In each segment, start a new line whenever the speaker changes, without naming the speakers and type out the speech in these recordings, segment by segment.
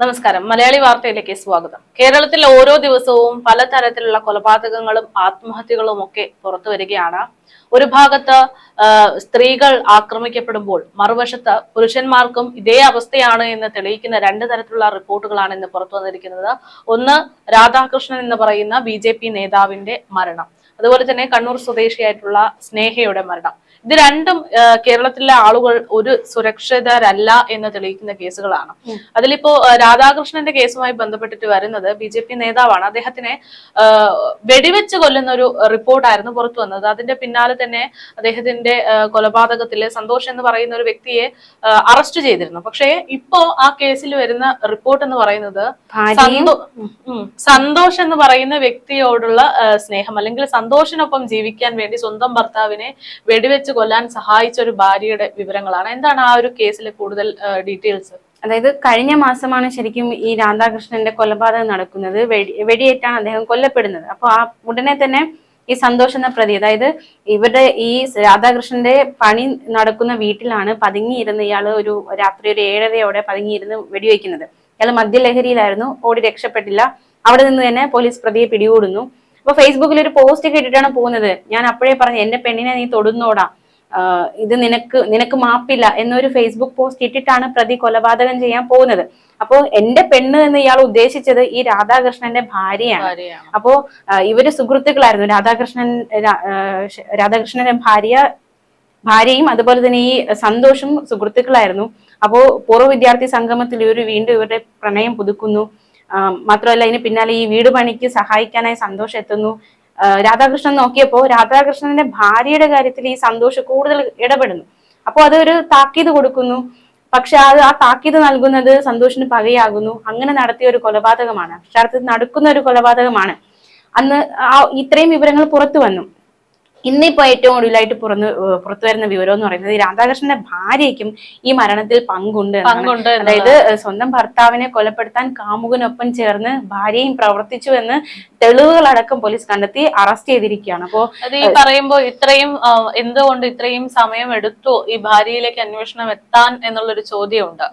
നമസ്കാരം. മലയാളി വാർത്തയിലേക്ക് സ്വാഗതം. കേരളത്തിൽ ഓരോ ദിവസവും പലതരത്തിലുള്ള കൊലപാതകങ്ങളും ആത്മഹത്യകളും ഒക്കെ പുറത്തു വരികയാണ്. ഒരു ഭാഗത്ത് സ്ത്രീകൾ ആക്രമിക്കപ്പെടുമ്പോൾ മറുവശത്ത് പുരുഷന്മാർക്കും ഇതേ അവസ്ഥയാണ് എന്ന് തെളിയിക്കുന്ന രണ്ട് തരത്തിലുള്ള റിപ്പോർട്ടുകളാണ് ഇന്ന് പുറത്തു വന്നിരിക്കുന്നത്. ഒന്ന് രാധാകൃഷ്ണൻ എന്ന് പറയുന്ന ബി നേതാവിന്റെ മരണം. അതുപോലെ തന്നെ കണ്ണൂർ സ്വദേശിയായിട്ടുള്ള സ്നേഹയുടെ മരണം. ഇത് രണ്ടും കേരളത്തിലെ ആളുകൾ ഒരു സുരക്ഷിതരല്ല എന്ന് തെളിയിക്കുന്ന കേസുകളാണ്. അതിലിപ്പോ രാധാകൃഷ്ണന്റെ കേസുമായി ബന്ധപ്പെട്ടിട്ട് വരുന്നത് ബി ജെ പി നേതാവാണ്. അദ്ദേഹത്തിനെ വെടിവെച്ച് കൊല്ലുന്ന ഒരു റിപ്പോർട്ടായിരുന്നു പുറത്തു വന്നത്. അതിന്റെ പിന്നാലെ തന്നെ അദ്ദേഹത്തിന്റെ കൊലപാതകത്തിൽ കൊലപാതകത്തിൽ സന്തോഷ് എന്ന് പറയുന്ന ഒരു വ്യക്തിയെ അറസ്റ്റ് ചെയ്തിരുന്നു. പക്ഷേ ഇപ്പോ ആ കേസിൽ വരുന്ന റിപ്പോർട്ട് എന്ന് പറയുന്നത്. സന്തോഷ് എന്ന് പറയുന്ന വ്യക്തിയോടുള്ള സ്നേഹം അല്ലെങ്കിൽ സന്തോഷിനൊപ്പം ജീവിക്കാൻ വേണ്ടി സ്വന്തം ഭർത്താവിനെ വെടിവെച്ച് കൊല്ലാൻ സഹായിച്ച ഒരു ഭാര്യയുടെ വിവരങ്ങളാണ്. എന്താണ് ആ ഒരു കേസിൽ കൂടുതൽ ഡീറ്റെയിൽസ്?
അതായത് കഴിഞ്ഞ മാസമാണ് ശരിക്കും ഈ രാധാകൃഷ്ണന്റെ കൊലപാതകം നടക്കുന്നത്. വെടി വെടിയേറ്റാണ് അദ്ദേഹം കൊല്ലപ്പെടുന്നത്. അപ്പൊ ആ ഉടനെ തന്നെ ഈ സന്തോഷ് എന്ന പ്രതി അതായത് ഇവരുടെ ഈ രാധാകൃഷ്ണന്റെ പണി നടക്കുന്ന വീട്ടിലാണ് പതുങ്ങിയിരുന്ന് ഇയാൾ ഒരു രാത്രി ഒരു ഏഴരയോടെ പതുങ്ങിയിരുന്ന് വെടിവെക്കുന്നത്. ഇയാൾ മദ്യലഹരിയിലായിരുന്നു ഓടി രക്ഷപ്പെട്ടില്ല. അവിടെ നിന്ന് തന്നെ പോലീസ് പ്രതിയെ പിടികൂടുന്നു. അപ്പൊ ഫേസ്ബുക്കിൽ ഒരു പോസ്റ്റ് ഒക്കെ ഇട്ടിട്ടാണ് പോകുന്നത്. ഞാൻ അപ്പോഴേ പറഞ്ഞു എന്റെ പെണ്ണിനെ നീ തൊടുന്നോടാ. ഇത് നിനക്ക് നിനക്ക് മാപ്പില്ല എന്നൊരു ഫേസ്ബുക്ക് പോസ്റ്റ് ഇട്ടിട്ടാണ് പ്രതി കൊലപാതകം ചെയ്യാൻ പോകുന്നത്. അപ്പോ എന്റെ പെണ്ണ് എന്ന് ഇയാൾ ഉദ്ദേശിച്ചത് ഈ രാധാകൃഷ്ണന്റെ ഭാര്യയാണ്. അപ്പോ ഇവർ സുഹൃത്തുക്കളായിരുന്നു. രാധാകൃഷ്ണൻ രാധാകൃഷ്ണന്റെ ഭാര്യ ഭാര്യയും അതുപോലെ തന്നെ ഈ സന്തോഷും സുഹൃത്തുക്കളായിരുന്നു. അപ്പോ പൂർവ വിദ്യാർത്ഥി സംഗമത്തിൽ ഇവർ വീണ്ടും ഇവരുടെ പ്രണയം പുതുക്കുന്നു. മാത്രമല്ല ഇതിന് പിന്നാലെ ഈ വീട് പണിക്ക് സഹായിക്കാനായി സന്തോഷം എത്തുന്നു. രാധാകൃഷ്ണൻ നോക്കിയപ്പോ രാധാകൃഷ്ണന്റെ ഭാര്യയുടെ കാര്യത്തിൽ ഈ സന്തോഷം കൂടുതൽ ഇടപെടുന്നു. അപ്പോൾ അതൊരു താക്കീത് കൊടുക്കുന്നു. പക്ഷെ അത് ആ താക്കീത് നൽകുന്നത് സന്തോഷിന് പകയാകുന്നു. അങ്ങനെ നടത്തിയ ഒരു കൊലപാതകമാണ്. അക്ഷരാർത്ഥത്തിൽ നടക്കുന്ന ഒരു കൊലപാതകമാണ്. അന്ന് ആ ഇത്രയും വിവരങ്ങൾ പുറത്തു വന്നു. ഇന്നിപ്പോ ഏറ്റവും ഒടുവിലായിട്ട് പുറന്ന് പുറത്തു വരുന്ന വിവരം എന്ന് പറയുന്നത് രാധാകൃഷ്ണന്റെ ഭാര്യയ്ക്കും ഈ മരണത്തിൽ പങ്കുണ്ട്.
പങ്കുണ്ട്
അതായത് സ്വന്തം ഭർത്താവിനെ കൊലപ്പെടുത്താൻ കാമുകനൊപ്പം ചേർന്ന് ഭാര്യയും പ്രവർത്തിച്ചു എന്ന് തെളിവുകളടക്കം പോലീസ് കണ്ടെത്തി അറസ്റ്റ് ചെയ്തിരിക്കുകയാണ് അപ്പോ
അത് ഈ പറയുമ്പോ ഇത്രയും എന്തുകൊണ്ട് ഇത്രയും സമയം എടുത്തു ഈ ഭാര്യയിലേക്ക് അന്വേഷണം എത്താൻ എന്നുള്ളൊരു ചോദ്യമുണ്ട്.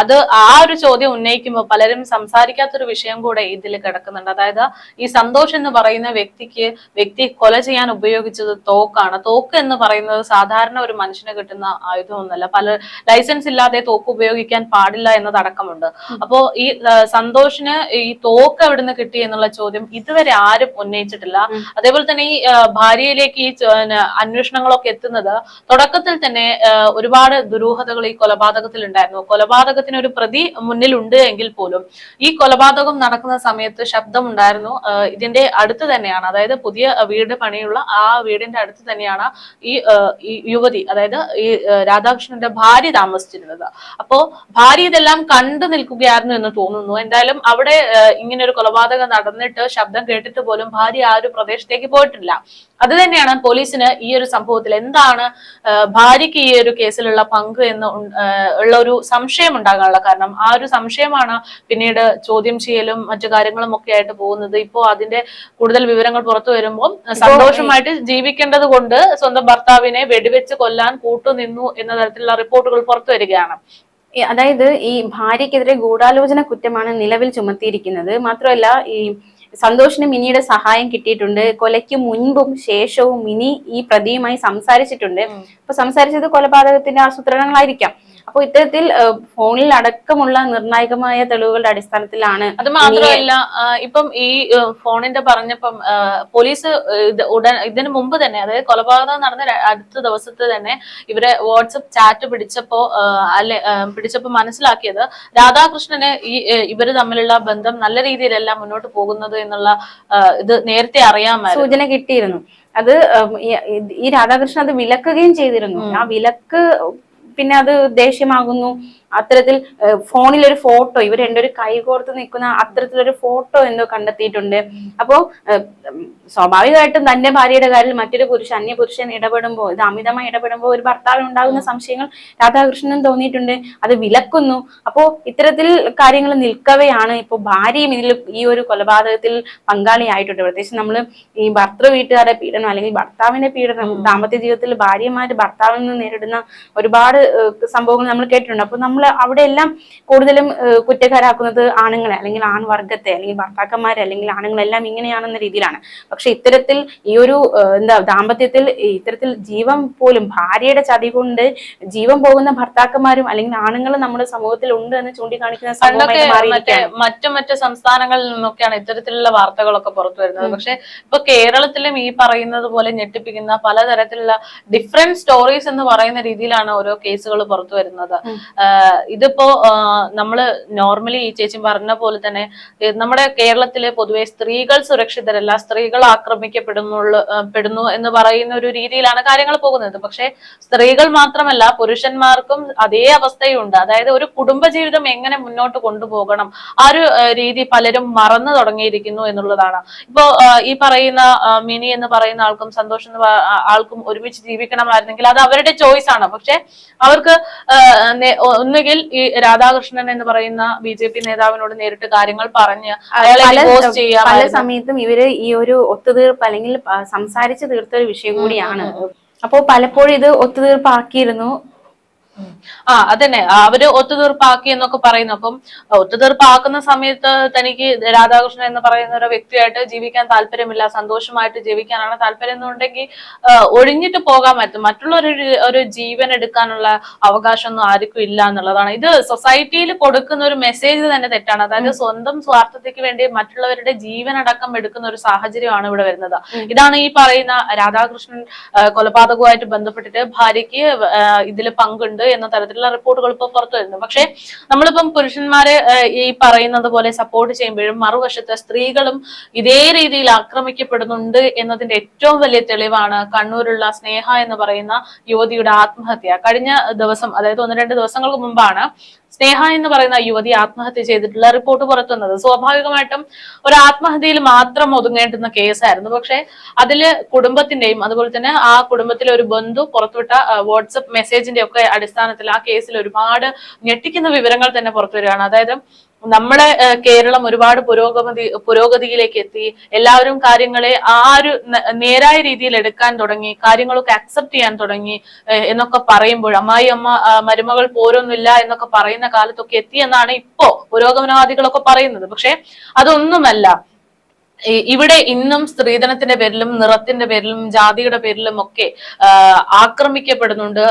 അത് ആ ഒരു ചോദ്യം ഉന്നയിക്കുമ്പോൾ പലരും സംസാരിക്കാത്തൊരു വിഷയം കൂടെ ഇതിൽ കിടക്കുന്നുണ്ട് അതായത് ഈ സന്തോഷ് എന്ന് പറയുന്ന വ്യക്തിക്ക് വ്യക്തി കൊല ചെയ്യാൻ ഉപയോഗിച്ചത് തോക്കാണ്. തോക്ക് എന്ന് പറയുന്നത് സാധാരണ ഒരു മനുഷ്യന് കിട്ടുന്ന ആയുധമൊന്നുമല്ല പല ലൈസൻസ് ഇല്ലാതെ തോക്ക് ഉപയോഗിക്കാൻ പാടില്ല എന്നതടക്കമുണ്ട്. അപ്പോ ഈ സന്തോഷിന് ഈ തോക്ക് എവിടുന്ന് കിട്ടി എന്നുള്ള ചോദ്യം ഇതുവരെ ആരും ഉന്നയിച്ചിട്ടില്ല. അതേപോലെ തന്നെ ഈ ഭാര്യയിലേക്ക് ഈ അന്വേഷണങ്ങളൊക്കെ എത്തുന്നത് തുടക്കത്തിൽ തന്നെ ഒരുപാട് ദുരൂഹതകൾ ഈ കൊലപാതകത്തിൽ ഉണ്ടായിരുന്നു. കൊലപാതകത്തിന് ഒരു പ്രതി മുന്നിലുണ്ട് എങ്കിൽ പോലും. ഈ കൊലപാതകം നടക്കുന്ന സമയത്ത് ശബ്ദമുണ്ടായിരുന്നു. ഇതിന്റെ അടുത്ത് തന്നെയാണ്. അതായത് പുതിയ വീട് പണിയുള്ള ആ വീടിന്റെ അടുത്ത് തന്നെയാണ് ഈ യുവതി അതായത് ഈ രാധാകൃഷ്ണന്റെ ഭാര്യ താമസിച്ചിരുന്നത്. അപ്പോ ഭാര്യ ഇതെല്ലാം കണ്ടു നിൽക്കുകയായിരുന്നു എന്ന് തോന്നുന്നു. എന്തായാലും അവിടെ ഇങ്ങനെ ഒരു കൊലപാതകം നടന്നിട്ട് ശബ്ദം കേട്ടിട്ട് പോലും ഭാര്യ ആ ഒരു പ്രദേശത്തേക്ക് പോയിട്ടില്ല. അത് തന്നെയാണ് പോലീസിന് ഈ ഒരു സംഭവത്തിൽ എന്താണ് ഭാര്യയ്ക്ക് ഈ ഒരു കേസിലുള്ള പങ്ക് എന്ന് ഉള്ള ഒരു സംശയം ഉണ്ടാകാനുള്ള കാരണം. ആ ഒരു സംശയമാണ് പിന്നീട് ചോദ്യം ചെയ്യലും മറ്റു കാര്യങ്ങളും ഒക്കെ ആയിട്ട് പോകുന്നത്. ഇപ്പോ അതിന്റെ കൂടുതൽ വിവരങ്ങൾ പുറത്തു വരുമ്പോൾ സന്തോഷമായിട്ട് ജീവിക്കേണ്ടത് കൊണ്ട് സ്വന്തം ഭർത്താവിനെ വെടിവെച്ച് കൊല്ലാൻ കൂട്ടുനിന്നു എന്ന തരത്തിലുള്ള റിപ്പോർട്ടുകൾ പുറത്തു വരികയാണ്.
അതായത് ഈ ഭാര്യക്കെതിരെ ഗൂഢാലോചന കുറ്റമാണ് നിലവിൽ ചുമത്തിയിരിക്കുന്നത്. മാത്രമല്ല ഈ സന്തോഷിന് മിനിയുടെ സഹായം കിട്ടിയിട്ടുണ്ട്. കൊലയ്ക്ക് മുൻപും ശേഷവും മിനി ഈ പ്രതിയുമായി സംസാരിച്ചിട്ടുണ്ട്. അപ്പൊ സംസാരിച്ചത് കൊലപാതകത്തിന്റെ ആസൂത്രണങ്ങളായിരിക്കാം. അപ്പൊ ഇത്തരത്തിൽ ഫോണിൽ അടക്കമുള്ള നിർണായകമായ തെളിവുകളുടെ അടിസ്ഥാനത്തിലാണ്
അത് മാത്രമല്ല ഇപ്പം ഈ ഫോണിന്റെ പറഞ്ഞപ്പം പോലീസ് ഉടൻ ഇതിനു മുമ്പ് തന്നെ അതായത് കൊലപാതകം നടന്ന അടുത്ത ദിവസത്തെ തന്നെ ഇവരെ വാട്സപ്പ് ചാറ്റ് പിടിച്ചപ്പോ അല്ലെ പിടിച്ചപ്പോ മനസ്സിലാക്കിയത് രാധാകൃഷ്ണന് ഈ ഇവർ തമ്മിലുള്ള ബന്ധം നല്ല രീതിയിലല്ല മുന്നോട്ട് പോകുന്നത് എന്നുള്ള ഇത് നേരത്തെ അറിയാമായിരുന്നു.
സൂചന കിട്ടിയിരുന്നു. അത് ഈ രാധാകൃഷ്ണൻ അത് വിലക്കുകയും ചെയ്തിരുന്നു. ആ വിലക്ക് പിന്നെ അത് ദേഷ്യമാകുന്നു. അത്തരത്തിൽ ഫോണിലൊരു ഫോണിൽ ഒരു ഫോട്ടോ ഇവർ രണ്ടുപേരും കൈകോർത്ത് നിൽക്കുന്ന അത്തരത്തിലൊരു ഫോട്ടോ എന്തോ കണ്ടെത്തിയിട്ടുണ്ട്. അപ്പോ ഏഹ്, ഉം, സ്വാഭാവികമായിട്ടും തന്റെ ഭാര്യയുടെ കാര്യത്തിൽ മറ്റൊരു പുരുഷൻ അന്യ പുരുഷൻ ഇടപെടുമ്പോൾ ഇത് അമിതമായി ഇടപെടുമ്പോൾ ഒരു ഭർത്താവിന് ഉണ്ടാകുന്ന സംശയങ്ങൾ രാധാകൃഷ്ണനും തോന്നിയിട്ടുണ്ട്. അത് വിലക്കുന്നു. അപ്പോ ഇത്തരത്തിൽ കാര്യങ്ങൾ നിൽക്കവെയാണ് ഇപ്പൊ ഭാര്യയും ഇതിൽ ഈ ഒരു കൊലപാതകത്തിൽ പങ്കാളിയായിട്ടുണ്ട്. പ്രത്യേകിച്ച് നമ്മൾ ഈ ഭർത്തൃ വീട്ടുകാരുടെ പീഡനം അല്ലെങ്കിൽ ഭർത്താവിന്റെ പീഡനം ദാമ്പത്യ ജീവിതത്തിൽ ഭാര്യമാര് ഭർത്താവിൽ നിന്ന് നേരിടുന്ന ഒരുപാട് സംഭവങ്ങൾ നമ്മൾ കേട്ടിട്ടുണ്ട്. അപ്പൊ നമ്മൾ നമ്മൾ അവിടെ എല്ലാം കൂടുതലും കുറ്റക്കാരാക്കുന്നത് ആണുങ്ങളെ അല്ലെങ്കിൽ ആൺവർഗത്തെ അല്ലെങ്കിൽ ഭർത്താക്കന്മാരെ അല്ലെങ്കിൽ ആണുങ്ങളെല്ലാം ഇങ്ങനെയാണെന്ന രീതിയിലാണ്. പക്ഷെ ഇത്തരത്തിൽ ഈ ഒരു എന്താ ദാമ്പത്യത്തിൽ ഇത്തരത്തിൽ ജീവൻ പോലും ഭാര്യയുടെ ചതി കൊണ്ട് ജീവൻ പോകുന്ന ഭർത്താക്കന്മാരും അല്ലെങ്കിൽ ആണുങ്ങളും നമ്മുടെ സമൂഹത്തിൽ ഉണ്ട് എന്ന് ചൂണ്ടിക്കാണിക്കുന്ന
മറ്റു മറ്റു സംസ്ഥാനങ്ങളിൽ നിന്നൊക്കെയാണ് ഇത്തരത്തിലുള്ള വാർത്തകളൊക്കെ പുറത്തു വരുന്നത്. പക്ഷെ ഇപ്പൊ കേരളത്തിലും ഈ പറയുന്നത് പോലെ ഞെട്ടിപ്പിക്കുന്ന പലതരത്തിലുള്ള ഡിഫറെന്റ് സ്റ്റോറീസ് എന്ന് പറയുന്ന രീതിയിലാണ് ഓരോ കേസുകൾ പുറത്തു വരുന്നത്. ഇതിപ്പോ നമ്മൾ നോർമലി ഈ ചേച്ചി പറഞ്ഞ പോലെ തന്നെ നമ്മുടെ കേരളത്തിലെ പൊതുവെ സ്ത്രീകൾ സുരക്ഷിതരല്ല സ്ത്രീകൾ ആക്രമിക്കപ്പെടുന്നു പെടുന്നു എന്ന് പറയുന്ന ഒരു രീതിയിലാണ് കാര്യങ്ങൾ പോകുന്നത്. പക്ഷെ സ്ത്രീകൾ മാത്രമല്ല പുരുഷന്മാർക്കും അതേ അവസ്ഥയുണ്ട്. അതായത് ഒരു കുടുംബജീവിതം എങ്ങനെ മുന്നോട്ട് കൊണ്ടുപോകണം ആ ഒരു രീതി പലരും മറന്നു തുടങ്ങിയിരിക്കുന്നു എന്നുള്ളതാണ്. ഇപ്പോ ഈ പറയുന്ന മിനി എന്ന് പറയുന്ന ആൾക്കും സന്തോഷം എന്ന് ആൾക്കും ഒരുമിച്ച് ജീവിക്കണമായിരുന്നെങ്കിൽ അത് അവരുടെ ചോയ്സ് ആണ്. പക്ഷെ അവർക്ക് ആഹ് നേ- ഒന്നുകിൽ ഈ രാധാകൃഷ്ണൻ എന്ന് പറയുന്ന ബി ജെ പി നേതാവിനോട് നേരിട്ട് കാര്യങ്ങൾ പറഞ്ഞ്
പല സമയത്തും ഇവർ ഈ ഒരു ഒത്തുതീർപ്പ് അല്ലെങ്കിൽ സംസാരിച്ചു സംസാരിച്ച് തീർത്ത ഒരു വിഷയം കൂടിയാണ്. അപ്പോ പലപ്പോഴും ഇത് ഒത്തുതീർപ്പാക്കിയിരുന്നു.
ആ അതന്നെ. അവർ ഒത്തുതീർപ്പാക്കി എന്നൊക്കെ പറയുന്നു. അപ്പം ഒത്തുതീർപ്പാക്കുന്ന സമയത്ത് തനിക്ക് രാധാകൃഷ്ണൻ എന്ന് പറയുന്ന ഒരു വ്യക്തിയായിട്ട് ജീവിക്കാൻ താല്പര്യമില്ല സന്തോഷമായിട്ട് ജീവിക്കാനാണ് താല്പര്യം എന്നുണ്ടെങ്കിൽ ഒഴിഞ്ഞിട്ട് പോകാൻ പറ്റും. മറ്റുള്ളൊരു ഒരു ജീവൻ എടുക്കാനുള്ള അവകാശമൊന്നും ആർക്കും ഇല്ല എന്നുള്ളതാണ്. ഇത് സൊസൈറ്റിയിൽ കൊടുക്കുന്ന ഒരു മെസ്സേജ് തന്നെ തെറ്റാണ്. അതായത് സ്വന്തം സ്വാർത്ഥതയ്ക്ക് വേണ്ടി മറ്റുള്ളവരുടെ ജീവൻ അടക്കം എടുക്കുന്ന ഒരു സാഹചര്യമാണ് ഇവിടെ വരുന്നത്. ഇതാണ് ഈ പറയുന്ന രാധാകൃഷ്ണൻ കൊലപാതകവുമായിട്ട് ബന്ധപ്പെട്ടിട്ട് ഭാര്യയ്ക്ക് ഇതിൽ പങ്കുണ്ട് എന്ന തരത്തിലുള്ള റിപ്പോർട്ടുകൾ ഇപ്പോൾ പുറത്തു വരുന്നു. പക്ഷെ നമ്മളിപ്പം പുരുഷന്മാരെ ഈ പറയുന്നത് പോലെ സപ്പോർട്ട് ചെയ്യുമ്പോഴും മറുവശത്ത് സ്ത്രീകളും ഇതേ രീതിയിൽ ആക്രമിക്കപ്പെടുന്നുണ്ട് എന്നതിന്റെ ഏറ്റവും വലിയ തെളിവാണ് കണ്ണൂരുള്ള സ്നേഹ എന്ന് പറയുന്ന യുവതിയുടെ ആത്മഹത്യ. കഴിഞ്ഞ ദിവസം അതായത് ഒന്ന് രണ്ട് ദിവസങ്ങൾക്ക് മുമ്പാണ് സ്നേഹ എന്ന് പറയുന്ന യുവതി ആത്മഹത്യ ചെയ്തിട്ടുള്ള റിപ്പോർട്ട് പുറത്തു വന്നത് സ്വാഭാവികമായിട്ടും ഒരു ആത്മഹത്യയിൽ മാത്രം ഒതുങ്ങേണ്ടുന്ന കേസായിരുന്നു. പക്ഷെ അതിൽ കുടുംബത്തിന്റെയും അതുപോലെ തന്നെ ആ കുടുംബത്തിലെ ഒരു ബന്ധു പുറത്തുവിട്ട വാട്സപ്പ് മെസ്സേജിന്റെ ഒക്കെ അടിസ്ഥാനത്തിൽ ആ കേസിൽ ഒരുപാട് ഞെട്ടിക്കുന്ന വിവരങ്ങൾ തന്നെ പുറത്തു വരികയാണ് അതായത് നമ്മുടെ ഏഹ്, കേരളം ഒരുപാട് പുരോഗമതി പുരോഗതിയിലേക്ക് എത്തി. എല്ലാവരും കാര്യങ്ങളെ ആ ഒരു നേരായ രീതിയിൽ എടുക്കാൻ തുടങ്ങി കാര്യങ്ങളൊക്കെ അക്സെപ്റ്റ് ചെയ്യാൻ തുടങ്ങി എന്നൊക്കെ പറയുമ്പോൾ അമ്മായി അമ്മ മരുമകൾ പോരൊന്നുമില്ല എന്നൊക്കെ പറയുന്ന കാലത്തൊക്കെ എത്തി എന്നാണ് ഇപ്പോ പുരോഗമനവാദികളൊക്കെ പറയുന്നത്. പക്ഷെ അതൊന്നുമല്ല. ഇവിടെ ഇന്നും സ്ത്രീധനത്തിന്റെ പേരിലും നിറത്തിന്റെ പേരിലും ജാതിയുടെ പേരിലും ഒക്കെ ആക്രമിക്കപ്പെടുന്നുണ്ട്.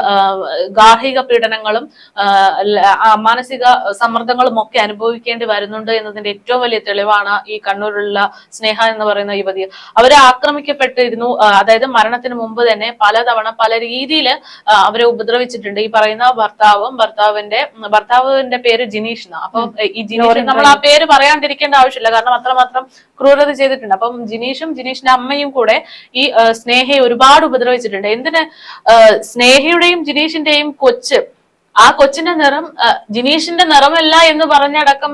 ഗാർഹിക പീഡനങ്ങളും മാനസിക സമ്മർദ്ദങ്ങളും ഒക്കെ അനുഭവിക്കേണ്ടി വരുന്നുണ്ട് എന്നതിന്റെ ഏറ്റവും വലിയ തെളിവാണ് ഈ കണ്ണൂരിലുള്ള സ്നേഹ എന്ന് പറയുന്ന യുവതി. അവരെ ആക്രമിക്കപ്പെട്ടിരുന്നു. അതായത് മരണത്തിന് മുമ്പ് തന്നെ പലതവണ പല രീതിയിൽ അവരെ ഉപദ്രവിച്ചിട്ടുണ്ട്. ഈ പറയുന്ന ഭർത്താവും ഭർത്താവിന്റെ ഭർത്താവിന്റെ പേര് ജിനീഷ് എന്നാ. അപ്പൊ ഈ ജിനീഷ് നമ്മൾ ആ പേര് പറയാണ്ടിരിക്കേണ്ട ആവശ്യമില്ല. കാരണം അത്രമാത്രം ക്രൂരത ചെയ്തിട്ടുണ്ട്. അപ്പം ജിനീഷും ജിനീഷിന്റെ അമ്മയും കൂടെ ഈ സ്നേഹയെ ഒരുപാട് ഉപദ്രവിച്ചിട്ടുണ്ട്. എന്തിന് സ്നേഹയുടെയും ജിനീഷിന്റെയും കൊച്ച് ആ കൊച്ചിന്റെ നിറം ജിനീഷിന്റെ നിറമല്ല എന്ന് പറഞ്ഞടക്കം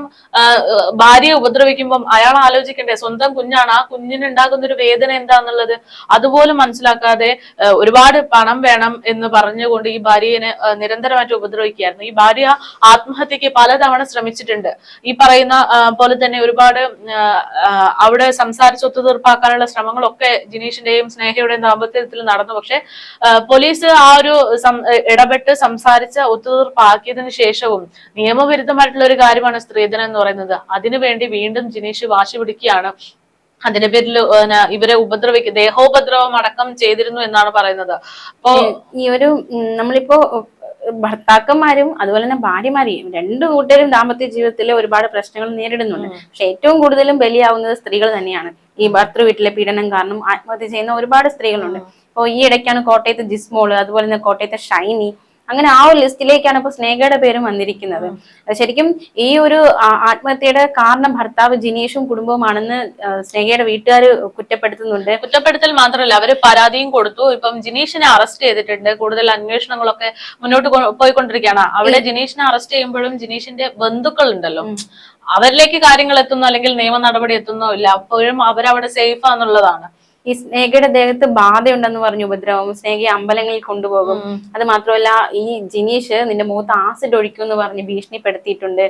ഭാര്യയെ ഉപദ്രവിക്കുമ്പം അയാൾ ആലോചിക്കണ്ടേ സ്വന്തം കുഞ്ഞാണ് ആ കുഞ്ഞിന് ഉണ്ടാകുന്ന ഒരു വേദന എന്താന്നുള്ളത് അതുപോലും മനസ്സിലാക്കാതെ ഒരുപാട് പണം വേണം എന്ന് പറഞ്ഞുകൊണ്ട് ഈ ഭാര്യനെ നിരന്തരമായിട്ട് ഉപദ്രവിക്കുകയായിരുന്നു. ഈ ഭാര്യ ആത്മഹത്യക്ക് പലതവണ ശ്രമിച്ചിട്ടുണ്ട്. ഈ പറയുന്ന പോലെ തന്നെ ഒരുപാട് അവിടെ സംസാരിച്ച് ഒത്തുതീർപ്പാക്കാനുള്ള ശ്രമങ്ങളൊക്കെ ജിനീഷിന്റെയും സ്നേഹയുടെയും ദാമ്പത്യത്തിൽ നടന്നു. പക്ഷെ പോലീസ് ആ ഒരു ഇടപെട്ട് സംസാരിച്ച സംസാരിച്ച് ഒത്തുതീർപ്പാക്കിയതിനു ശേഷവും നിയമവിരുദ്ധമായിട്ടുള്ള ഒരു കാര്യമാണ് സ്ത്രീധനം എന്ന് പറയുന്നത്. അതിനുവേണ്ടി വീണ്ടും ജിനീഷ് വാശി പിടിക്കുകയാണ്. അതിന്റെ പേരിൽ ഇവരെ ഉപദ്രവിക്കുക ദേഹോപദ്രവം അടക്കം ചെയ്തിരുന്നു എന്നാണ് പറയുന്നത്. അപ്പോ
ഈ ഒരു നമ്മളിപ്പോ ഭർത്താക്കന്മാരും അതുപോലെ തന്നെ ഭാര്യമാരെയും രണ്ടു കൂട്ടരും ദാമ്പത്യ ജീവിതത്തിലെ ഒരുപാട് പ്രശ്നങ്ങൾ നേരിടുന്നുണ്ട്. പക്ഷെ ഏറ്റവും കൂടുതലും ബലിയാവുന്നത് സ്ത്രീകൾ തന്നെയാണ്. ഈ ഭർത്തൃ വീട്ടിലെ പീഡനം കാരണം ആത്മഹത്യ ചെയ്യുന്ന ഒരുപാട് സ്ത്രീകളുണ്ട്. അപ്പോൾ ഈ ഇടയ്ക്കാണ് കോട്ടയത്തെ ജിസ്മോൾ അതുപോലെ തന്നെ കോട്ടയത്തെ ഷൈനി അങ്ങനെ ആ ഒരു ലിസ്റ്റിലേക്കാണ് ഇപ്പൊ സ്നേഹയുടെ പേരും വന്നിരിക്കുന്നത്. ശരിക്കും ഈ ഒരു ആത്മഹത്യയുടെ കാരണം ഭർത്താവ് ജിനീഷും കുടുംബവുമാണെന്ന് സ്നേഹയുടെ വീട്ടുകാർ കുറ്റപ്പെടുത്തുന്നുണ്ട്.
കുറ്റപ്പെടുത്തൽ മാത്രമല്ല അവർ പരാതിയും കൊടുത്തു. ഇപ്പം ജിനീഷിനെ അറസ്റ്റ് ചെയ്തിട്ടുണ്ട്. കൂടുതൽ അന്വേഷണങ്ങളൊക്കെ മുന്നോട്ട് പോയിക്കൊണ്ടിരിക്കുകയാണ്. അവിടെ ജിനീഷിനെ അറസ്റ്റ് ചെയ്യുമ്പോഴും ജിനീഷിന്റെ ബന്ധുക്കൾ ഉണ്ടല്ലോ അവരിലേക്ക് കാര്യങ്ങൾ എത്തുന്നു അല്ലെങ്കിൽ നിയമ നടപടി എത്തുന്നോ ഇല്ല. അപ്പോഴും അവരവിടെ സേഫ് ആന്നുള്ളതാണ്
ഈ സ്നേഹയുടെ ദേഹത്ത് ബാധയുണ്ടെന്ന് പറഞ്ഞു ഉപദ്രവം സ്നേഹയെ അമ്പലങ്ങളിൽ കൊണ്ടുപോകും. അത് മാത്രമല്ല ഈ ജിനീഷ് നിന്റെ മുഖത്ത് ആസിഡ് ഒഴിക്കും എന്ന് പറഞ്ഞ് ഭീഷണിപ്പെടുത്തിയിട്ടുണ്ട്.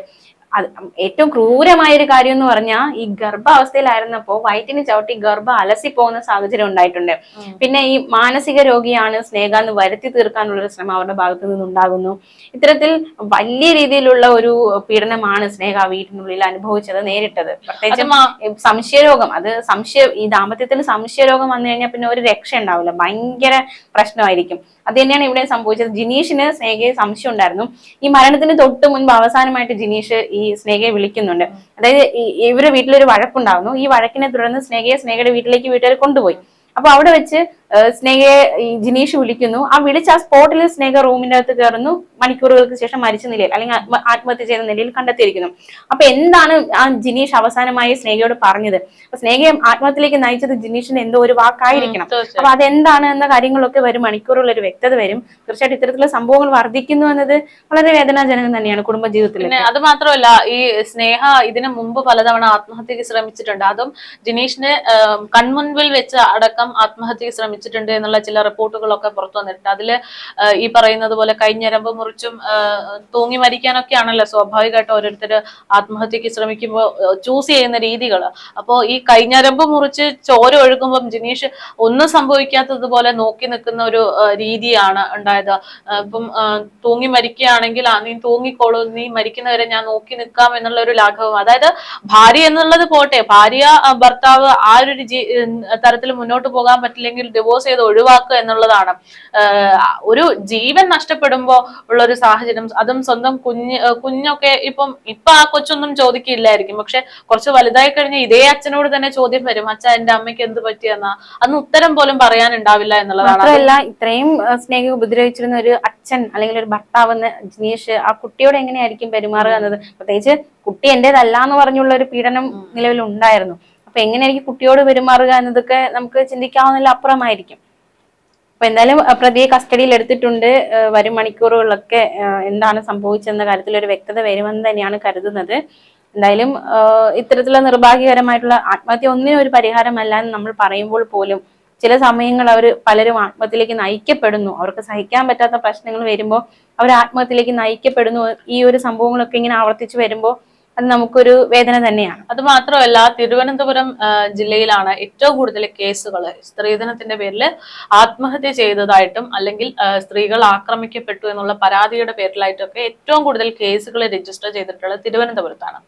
അത് ഏറ്റവും ക്രൂരമായ ഒരു കാര്യം എന്ന് പറഞ്ഞാൽ ഈ ഗർഭാവസ്ഥയിലായിരുന്നപ്പോ വയറ്റിന് ചവിട്ടി ഗർഭം അലസി പോകുന്ന സാഹചര്യം ഉണ്ടായിട്ടുണ്ട്. പിന്നെ ഈ മാനസിക രോഗിയാണ് സ്നേഹ എന്ന് വരുത്തി തീർക്കാനുള്ള ഒരു ശ്രമം അവരുടെ ഭാഗത്തു നിന്നുണ്ടാകുന്നു. ഇത്തരത്തിൽ വലിയ രീതിയിലുള്ള ഒരു പീഡനമാണ് സ്നേഹ വീട്ടിനുള്ളിൽ അനുഭവിച്ചത് നേരിട്ടത്. പ്രത്യേകിച്ചും സംശയരോഗം അത് സംശയ ഈ ദാമ്പത്യത്തിൽ സംശയരോഗം വന്നു കഴിഞ്ഞാൽ പിന്നെ ഒരു രക്ഷ ഉണ്ടാവില്ല ഭയങ്കര പ്രശ്നമായിരിക്കും. അത് തന്നെയാണ് ഇവിടെ സംഭവിച്ചത്. ജിനീഷിന് സ്നേഹയെ സംശയം ഉണ്ടായിരുന്നു. ഈ മരണത്തിന് തൊട്ട് മുൻപ് അവസാനമായിട്ട് ജിനീഷ് ഈ സ്നേഹയെ വിളിക്കുന്നുണ്ട്. അതായത് ഈ- ഇവരുടെ വീട്ടിലൊരു വഴക്കുണ്ടാവുന്നു. ഈ വഴക്കിനെ തുടർന്ന് സ്നേഹയെ സ്നേഹയുടെ വീട്ടിലേക്ക് വീട്ടുകാർ കൊണ്ടുപോയി. അപ്പൊ അവിടെ വെച്ച് സ്നേഹയെ ജിനീഷ് വിളിക്കുന്നു. ആ വിളിച്ച ആ സ്പോട്ടിൽ സ്നേഹ റൂമിന്റെ അകത്ത് കയറുന്നു. മണിക്കൂറുകൾക്ക് ശേഷം മരിച്ച നിലയിൽ അല്ലെങ്കിൽ ആത്മഹത്യ ചെയ്ത നിലയിൽ കണ്ടെത്തിയിരിക്കുന്നു. അപ്പൊ എന്താണ് ആ ജിനീഷ് അവസാനമായി സ്നേഹയോട് പറഞ്ഞത്? അപ്പൊ സ്നേഹയെ ആത്മഹത്യയിലേക്ക് നയിച്ചത് ജിനീഷിന്റെ എന്തോ ഒരു വാക്കായിരിക്കണം. അപ്പൊ അതെന്താണ് എന്ന കാര്യങ്ങളൊക്കെ വരും. മണിക്കൂറുകൾ ഒരു വ്യക്തത വരും. തീർച്ചയായിട്ടും ഇത്തരത്തിലുള്ള സംഭവങ്ങൾ വർദ്ധിക്കുന്നു എന്നത് വളരെ വേദനാജനകം തന്നെയാണ് കുടുംബ
ജീവിതത്തിൽ അത് മാത്രമല്ല ഈ സ്നേഹ ഇതിനു മുമ്പ് പലതവണ ആത്മഹത്യക്ക് ശ്രമിച്ചിട്ടുണ്ട്. അതും ജിനീഷിന് കൺമുൻപിൽ വെച്ച് അടക്കം ആത്മഹത്യക്ക് ശ്രമിച്ചിട്ടുണ്ട് എന്നുള്ള ചില റിപ്പോർട്ടുകളൊക്കെ പുറത്തു വന്നിട്ടുണ്ട്. അതിൽ ഈ പറയുന്നത് പോലെ കൈഞ്ഞരമ്പ് മുറിച്ചും തൂങ്ങി മരിക്കാനൊക്കെ ആണല്ലോ സ്വാഭാവികമായിട്ട് ഓരോരുത്തർ ആത്മഹത്യക്ക് ശ്രമിക്കുമ്പോൾ ചൂസ് ചെയ്യുന്ന രീതികൾ അപ്പോ ഈ കൈഞ്ഞരമ്പ് മുറിച്ച് ചോര ഒഴുകുമ്പം ജിനീഷ് ഒന്നും സംഭവിക്കാത്തതുപോലെ നോക്കി നിൽക്കുന്ന ഒരു രീതിയാണ് ഉണ്ടായത്. ഇപ്പം തൂങ്ങി മരിക്കുകയാണെങ്കിൽ നീ തൂങ്ങിക്കോളൂ നീ മരിക്കുന്നവരെ ഞാൻ നോക്കി നിൽക്കാം എന്നുള്ള ഒരു ലാഘവം. അതായത് ഭാര്യ എന്നുള്ളത് പോട്ടെ ഭാര്യ ഭർത്താവ് ആ ഒരു തരത്തിൽ മുന്നോട്ട് പോകാൻ പറ്റില്ലെങ്കിൽ ഡിവോഴ്സ് ചെയ്ത് ഒഴിവാക്കുക എന്നുള്ളതാണ്. ഒരു ജീവൻ നഷ്ടപ്പെടുമ്പോ ഉള്ള ഒരു സാഹചര്യം അതും സ്വന്തം കുഞ്ഞ് കുഞ്ഞൊക്കെ ഇപ്പം ഇപ്പൊ ആ കൊച്ചൊന്നും ചോദിക്കില്ലായിരിക്കും. പക്ഷെ കുറച്ച് വലുതായി കഴിഞ്ഞാൽ ഇതേ അച്ഛനോട് തന്നെ ചോദ്യം വരും അച്ഛ എന്റെ അമ്മയ്ക്ക് എന്ത് പറ്റിയെന്നാ? അന്ന് ഉത്തരം പോലും പറയാനുണ്ടാവില്ല എന്നുള്ളതാണ്. അതല്ല
മാത്രമല്ല ഇത്രയും സ്നേഹം ഉപദ്രവിച്ചിരുന്ന ഒരു അച്ഛൻ അല്ലെങ്കിൽ ഒരു ഭർത്താവ് എന്ന ജിനീഷ് ആ കുട്ടിയോട് എങ്ങനെയായിരിക്കും പെരുമാറുക എന്നത്? പ്രത്യേകിച്ച് കുട്ടി എന്റേതല്ല എന്ന് പറഞ്ഞുള്ള ഒരു പീഡനം നിലവിൽ ഉണ്ടായിരുന്നു അപ്പൊ എങ്ങനെയായിരിക്കും കുട്ടിയോട് പെരുമാറുക എന്നതൊക്കെ നമുക്ക് ചിന്തിക്കാവുന്നതിൽ അപ്പുറമായിരിക്കും. അപ്പൊ എന്തായാലും പ്രതിയെ കസ്റ്റഡിയിൽ എടുത്തിട്ടുണ്ട്. വരും മണിക്കൂറുകളിലൊക്കെ എന്താണ് സംഭവിച്ചെന്ന കാര്യത്തിൽ ഒരു വ്യക്തത വരുമെന്ന് തന്നെയാണ് കരുതുന്നത്. എന്തായാലും ഇത്തരത്തിലുള്ള നിർഭാഗ്യകരമായിട്ടുള്ള ആത്മഹത്യ ഒന്നിനും ഒരു പരിഹാരമല്ല എന്ന് നമ്മൾ പറയുമ്പോൾ പോലും ചില സമയങ്ങൾ അവർ പലരും ആത്മഹത്യയിലേക്ക് നയിക്കപ്പെടുന്നു. അവർക്ക് സഹിക്കാൻ പറ്റാത്ത പ്രശ്നങ്ങൾ വരുമ്പോൾ അവർ ആത്മഹത്യയിലേക്ക് നയിക്കപ്പെടുന്നു. ഈ ഒരു സംഭവങ്ങളൊക്കെ ഇങ്ങനെ ആവർത്തിച്ചു വരുമ്പോൾ അത് നമുക്കൊരു വേദന തന്നെയാണ്.
അത് മാത്രമല്ല തിരുവനന്തപുരം ജില്ലയിലാണ് ഏറ്റവും കൂടുതൽ കേസുകൾ സ്ത്രീധനത്തിന്റെ പേരിൽ ആത്മഹത്യ ചെയ്തതായിട്ടും അല്ലെങ്കിൽ സ്ത്രീകൾ ആക്രമിക്കപ്പെട്ടു എന്നുള്ള പരാതിയുടെ പേരിലായിട്ടൊക്കെ ഏറ്റവും കൂടുതൽ കേസുകൾ രജിസ്റ്റർ ചെയ്തിട്ടുള്ളത് തിരുവനന്തപുരത്താണ്.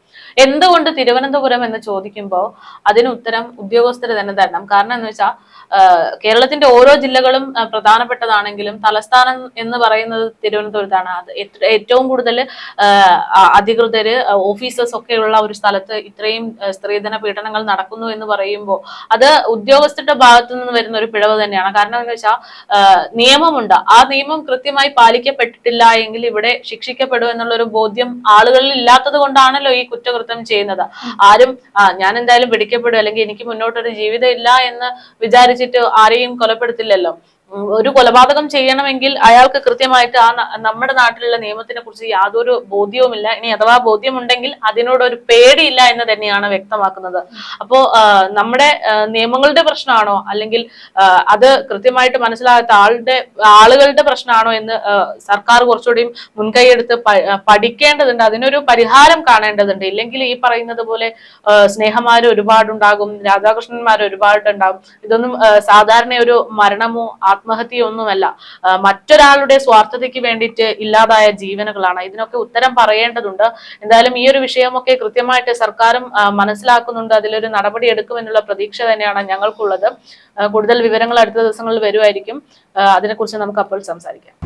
എന്തുകൊണ്ട് തിരുവനന്തപുരം എന്ന് ചോദിക്കുമ്പോൾ അതിന് ഉത്തരം ഉദ്യോഗസ്ഥർ തന്നെ തരണം. കാരണം എന്ന് വെച്ചാൽ കേരളത്തിന്റെ ഓരോ ജില്ലകളും പ്രധാനപ്പെട്ടതാണെങ്കിലും തലസ്ഥാനം എന്ന് പറയുന്നത് തിരുവനന്തപുരത്താണ്. അത് ഏറ്റവും കൂടുതൽ അധികൃതർ ഓഫീസേഴ്സ് ഒക്കെയുള്ള ഒരു സ്ഥലത്ത് ഇത്രയും സ്ത്രീധന പീഡനങ്ങൾ നടക്കുന്നു എന്ന് പറയുമ്പോൾ അത് ഉദ്യോഗസ്ഥരുടെ ഭാഗത്തു നിന്ന് വരുന്ന ഒരു പിഴവ് തന്നെയാണ്. കാരണം എന്താ വെച്ചാൽ നിയമമുണ്ട്. ആ നിയമം കൃത്യമായി പാലിക്കപ്പെട്ടിട്ടില്ല എങ്കിൽ ഇവിടെ ശിക്ഷിക്കപ്പെടും എന്നുള്ള ഒരു ബോധ്യം ആളുകളിൽ ഇല്ലാത്തത് കൊണ്ടാണല്ലോ ഈ കുറ്റകൃത്യം ചെയ്യുന്നത്. ആരും ഞാൻ എന്തായാലും പിടിക്കപ്പെടും അല്ലെങ്കിൽ എനിക്ക് മുന്നോട്ടൊരു ജീവിതം ഇല്ല എന്ന് വിചാരിച്ചിട്ട് ആരെയും കൊലപ്പെടുത്തില്ലല്ലോ. ഒരു കൊലപാതകം ചെയ്യണമെങ്കിൽ അയാൾക്ക് കൃത്യമായിട്ട് ആ നമ്മുടെ നാട്ടിലുള്ള നിയമത്തിനെ കുറിച്ച് യാതൊരു ബോധ്യവുമില്ല. ഇനി അഥവാ ബോധ്യമുണ്ടെങ്കിൽ അതിനോടൊരു പേടിയില്ല എന്ന് തന്നെയാണ് വ്യക്തമാക്കുന്നത്. അപ്പോ നമ്മുടെ നിയമങ്ങളുടെ പ്രശ്നമാണോ? അല്ലെങ്കിൽ അത് കൃത്യമായിട്ട് മനസ്സിലാകാത്ത ആളുടെ ആളുകളുടെ പ്രശ്നമാണോ എന്ന് സർക്കാർ കുറച്ചുകൂടി മുൻകൈയെടുത്ത് പഠിക്കേണ്ടതുണ്ട്. അതിനൊരു പരിഹാരം കാണേണ്ടതുണ്ട്. ഇല്ലെങ്കിൽ ഈ പറയുന്നത് പോലെ സ്നേഹമാര് ഒരുപാടുണ്ടാകും രാധാകൃഷ്ണന്മാർ ഒരുപാടുണ്ടാകും. ഇതൊന്നും സാധാരണ ഒരു മരണമോ ഒന്നുമല്ല മറ്റൊരാളുടെ സ്വാർത്ഥതയ്ക്ക് വേണ്ടിയിട്ട് ഇല്ലാതായ ജീവനുകളാണ്. ഇതിനൊക്കെ ഉത്തരം പറയേണ്ടതുണ്ട്. എന്തായാലും ഈ ഒരു വിഷയമൊക്കെ കൃത്യമായിട്ട് സർക്കാരും മനസ്സിലാക്കുന്നുണ്ട്. അതിലൊരു നടപടി എടുക്കുമെന്നുള്ള പ്രതീക്ഷ തന്നെയാണ് ഞങ്ങൾക്കുള്ളത്. കൂടുതൽ വിവരങ്ങൾ അടുത്ത ദിവസങ്ങളിൽ വരുമായിരിക്കും. അതിനെക്കുറിച്ച് നമുക്ക് അപ്പോൾ സംസാരിക്കാം.